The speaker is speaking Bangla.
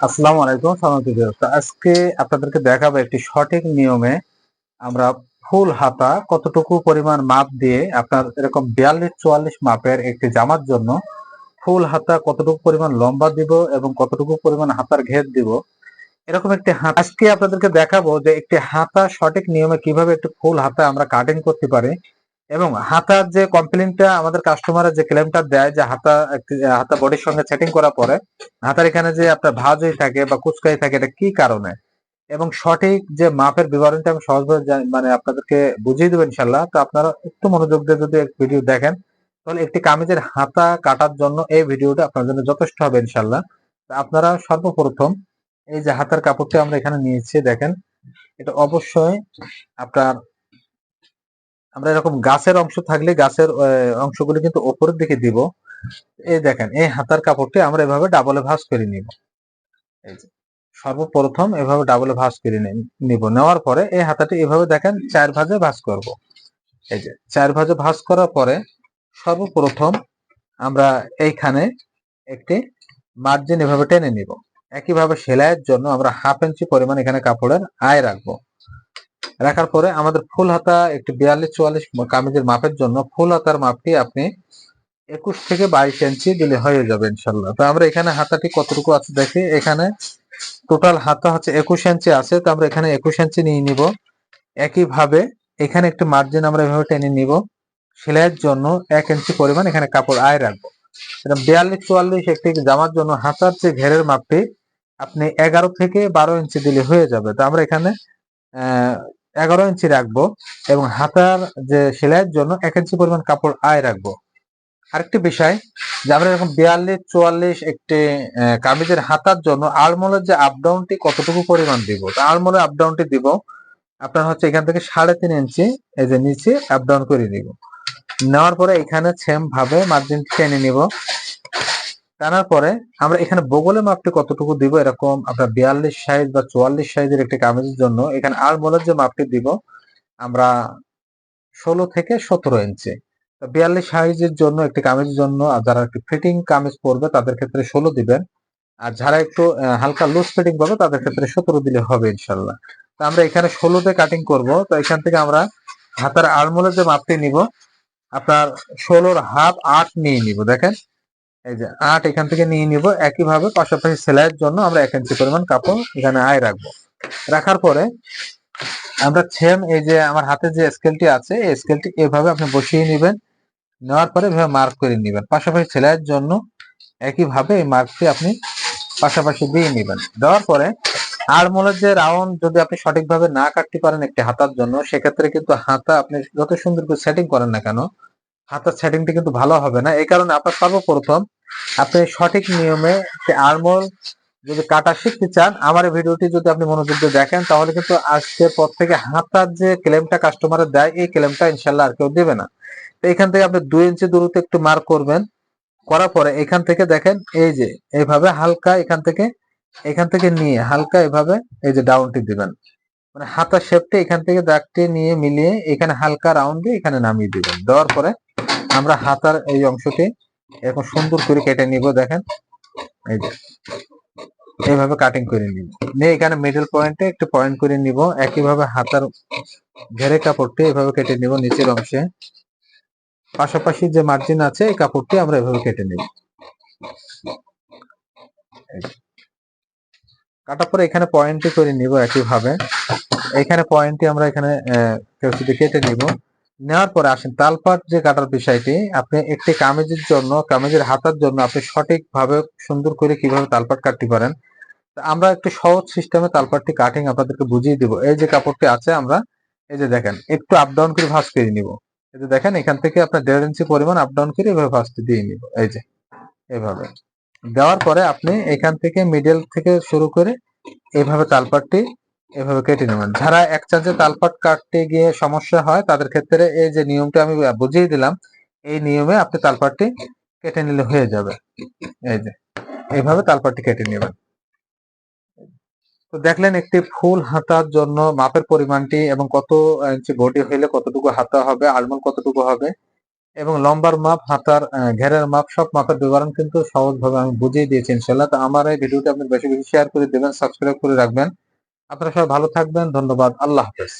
আসসালামু আলাইকুম সালামতি তো আজকে আপনাদেরকে দেখাবো একটি সঠিক নিয়মে আমরা ফুল হাতা কতটুকু পরিমাণ মাপ দিয়ে আপনার এরকম বিয়াল্লিশ চুয়াল্লিশ মাপের একটি জামার জন্য ফুল হাতা কতটুকু পরিমাণ লম্বা দিব এবং কতটুকু পরিমাণ হাতার ঘের দিব, এরকম একটি হাতা। আজকে আপনাদেরকে দেখাবো যে একটি হাতা সঠিক নিয়মে কীভাবে একটি ফুল হাতা আমরা কাটিং করতে পারি। এবং হাতার যে কমপ্লেনটা আমাদের কাস্টমারের যে ক্লেমটা দেয়, যে হাতা হাতা বডির সঙ্গে সেটিং করা পরে, হাতার এখানে যে আপনার ভাঁজ হয়ে থাকে বা কুচকাই থাকে, এটা কি কারণে? এবং সঠিক যে মাপের বিবরণটা আমি সহজভাবে মানে আপনাদেরকে বুঝিয়ে দেবো ইনশাল্লাহ তো আপনারা একটু মনোযোগ দিয়ে যদি ভিডিও দেখেন, তাহলে একটি কামিজের হাতা কাটার জন্য এই ভিডিওটা আপনার জন্য যথেষ্ট হবে ইনশাল্লাহ আপনারা সর্বপ্রথম এই যে হাতার কাপড়টা আমরা এখানে নিয়েছি, দেখেন। এটা অবশ্যই আপনার আমরা এরকম গাছের অংশ থাকলে গাছের অংশগুলো কিন্তু ওপরের দিকে দিব। এই দেখেন, এই হাতার কাপড়টি আমরা এভাবে ডাবলে ভাঁজ করে নিব। এই যে, সর্বপ্রথম এভাবে ডাবলে ভাঁজ করে নিব। নেওয়ার পরে এই হাতাটি এভাবে দেখেন চার ভাঁজে ভাঁজ করব। এই যে, চার ভাঁজে ভাঁজ করার পরে সর্বপ্রথম আমরা এইখানে একটি মার্জিন এভাবে টেনে নিব। একইভাবে সেলাইয়ের জন্য আমরা হাফ ইঞ্চি পরিমাণ এখানে কাপড়ের আয় রাখব। রাখার পরে আমাদের ফুল হাতা একটি বিয়াল্লিশ, চুয়াল্লিশ কামিজের মাপের জন্য ফুল হাতার মাপটি আপনি একুশ থেকে বাইশ ইঞ্চি দিলে হয়ে যাবে ইনশাল্লাহ। তো আমরা এখানে হাতাটি কতটুকু আছে দেখি। এখানে টোটাল হাতা হচ্ছে একুশ ইঞ্চি আছে, তো আমরা এখানে একুশ ইঞ্চি নিয়ে নিব। একইভাবে এখানে একটি মার্জিন আমরা এভাবে টেনে নিব। সেলাইয়ের জন্য এক ইঞ্চি পরিমাণ এখানে কাপড় আয় রাখব। বিয়াল্লিশ, চুয়াল্লিশ একটি জামার জন্য হাতার যে ঘেরের মাপটি, আপনি এগারো থেকে বারো ইঞ্চি দিলে হয়ে যাবে। তো আমরা এখানে এগারো ইঞ্চি রাখব এবং হাতার যে সেলাইয়ের জন্য এক ইঞ্চি পরিমাণ কাপড় আয় রাখব। আরেকটি বিষয় যে আমরা এরকম বিয়াল্লিশ, চুয়াল্লিশ একটি কামিজের হাতার জন্য আলমোলের যে আপডাউনটি কতটুকু পরিমাণ দিব? তো আলমোলের আপডাউনটি দিব আপনার হচ্ছে এখান থেকে সাড়ে তিন ইঞ্চি, এই যে নিচে আপডাউন করে দিব। নেওয়ার পরে এখানে সেম ভাবে মার্জিন টেনে নিব। টানার পরে আমরা এখানে বগলের মাপটি কতটুকু দিব? এরকম আপনার বিয়াল্লিশ সাইজ বা চুয়াল্লিশ সাইজের একটি কামিজের জন্য এখানে আলমোলের যে মাপটি দিব, আমরা ষোলো থেকে সতেরো ইঞ্চি বিয়াল্লিশ সাইজের জন্য একটি কামিজের জন্য আর যারা একটি ফিটিং কামিজ পরবে, তাদের ক্ষেত্রে ষোলো দিবেন। আর যারা একটু হালকা লুজ ফিটিং পাবে, তাদের ক্ষেত্রে সতেরো দিলে হবে ইনশাল্লাহ তো আমরা এখানে ষোলোতে কাটিং করব। তো এখান থেকে আমরা হাতার আলমোলের যে মাপটি নিব, আপনার ষোলোর হাফ আট নিয়ে নিব, দেখেন। এই যে আট এখান থেকে নিয়ে নিব। একইভাবে পাশাপাশি সেলাইয়ের জন্য আমরা এক ইঞ্চি পরিমাণ কাপড় এখানে আয় রাখব। রাখার পরে আমরা সেম এই যে আমার হাতে যে স্কেলটি আছে, এই স্কেলটি এভাবে আপনি বসিয়ে নেবেন। নেওয়ার পরে এভাবে মার্ক করে নেবেন। পাশাপাশি সেলাইয়ের জন্য একইভাবে এই মার্কটি আপনি পাশাপাশি দিয়ে নেবেন। দেওয়ার পরে আড়মোলের যে রাউন্ড যদি আপনি সঠিকভাবে না কাটতে পারেন একটি হাতার জন্য, সেক্ষেত্রে কিন্তু হাতা আপনি যত সুন্দর করে সেটিং করেন না কেন হাতার সেটিংটি কিন্তু ভালো হবে না। এই কারণে আপনার সর্বপ্রথম আপনি সঠিক নিয়মে আড়মোল যদি কাটা শিখতে চান, আমার ভিডিওটি যদি আপনি মনোযোগ দিয়ে দেখেন, তাহলে কিন্তু আজকের পর থেকে হাতার যে ক্লেমটা কাস্টমারের দেয়, এই ক্লেমটা ইনশাল্লাহ আর কেউ দেবে না। তো এখান থেকে আপনি দুই ইঞ্চি দূরত্ব একটু মার্ক করবেন। করার পরে এখান থেকে দেখেন, এই যে এইভাবে হালকা এখান থেকে এখান থেকে নিয়ে হালকা এভাবে এই যে ডাউনটি দিবেন। মানে হাতার শেপটা এখান থেকে দাগটি নিয়ে মিলিয়ে এখানে হালকা রাউন্ড দিয়ে এখানে নামিয়ে দিবেন। দেওয়ার পরে আমরা হাতার এই অংশটি এরকম সুন্দর করে কেটে নিব, দেখেন। এই যে, এইভাবে কাটিং করে নিব। নিয়ে এখানে মিডল পয়েন্টে একটু পয়েন্ট করে নিব। একইভাবে হাতার ঘেরে কাপড়টি এভাবে কেটে নিব নিচের অংশে। পাশাপাশি যে মার্জিন আছে, এই কাপড়টি আমরা এভাবে কেটে নিব। কাটার পরে এখানে পয়েন্টটি করে নিব একইভাবে। এখানে পয়েন্টটি আমরা এখানে কেউ কেটে নিব নেওয়ার পরে আসেন, তালপাট যে কাটার বিষয়টি, আপনি একটি কামিজের জন্য, কামিজের হাতার জন্য আপনি সঠিকভাবে সুন্দর করে কীভাবে তালপাট কাটতে পারেন আমরা একটু সহজ সিস্টেমে তালপাটটি কাটিং আপনাদেরকে বুঝিয়ে দিব। এই যে কাপড়টি আছে আমরা, এই যে দেখেন, একটু আপ ডাউন করে ভাঁজ করে নিব। এই যে দেখেন, এখান থেকে আপনার দেড় ইঞ্চি পরিমাণ আপ ডাউন করে এভাবে ভাঁজটি দিয়ে নিব, এই যে, এভাবে। দেওয়ার পরে আপনি এখান থেকে মিডল থেকে শুরু করে এইভাবে তালপাটটি এভাবে কেটে নেবেন। যারা এক চান্সে তালপাট কাটতে গিয়ে সমস্যা হয়, তাদের ক্ষেত্রে এই যে নিয়মটা আমি বুঝিয়ে দিলাম, এই নিয়মে আপনি তালপাটটি কেটে নিলে হয়ে যাবে। এই যে এইভাবে তালপাটটি কেটে নেবেন। তো দেখলেন একটি ফুল হাতার জন্য মাপের পরিমাণটি এবং কত ইঞ্চি বডি হইলে কতটুকু হাতা হবে আলমন্ড কতটুকু হবে এবং লম্বার মাপ, হাতার ঘেরের মাপ, সব মাপের বিবরণ কিন্তু সহজভাবে আমি বুঝিয়ে দিয়েছি ইনশাল্লাহ তো আমার এই ভিডিওটা আপনি বেশি বেশি শেয়ার করে দেবেন সাবস্ক্রাইব করে রাখবেন। আপনারা সবাই ভালো থাকবেন ধন্যবাদ আল্লাহ হাফেজ।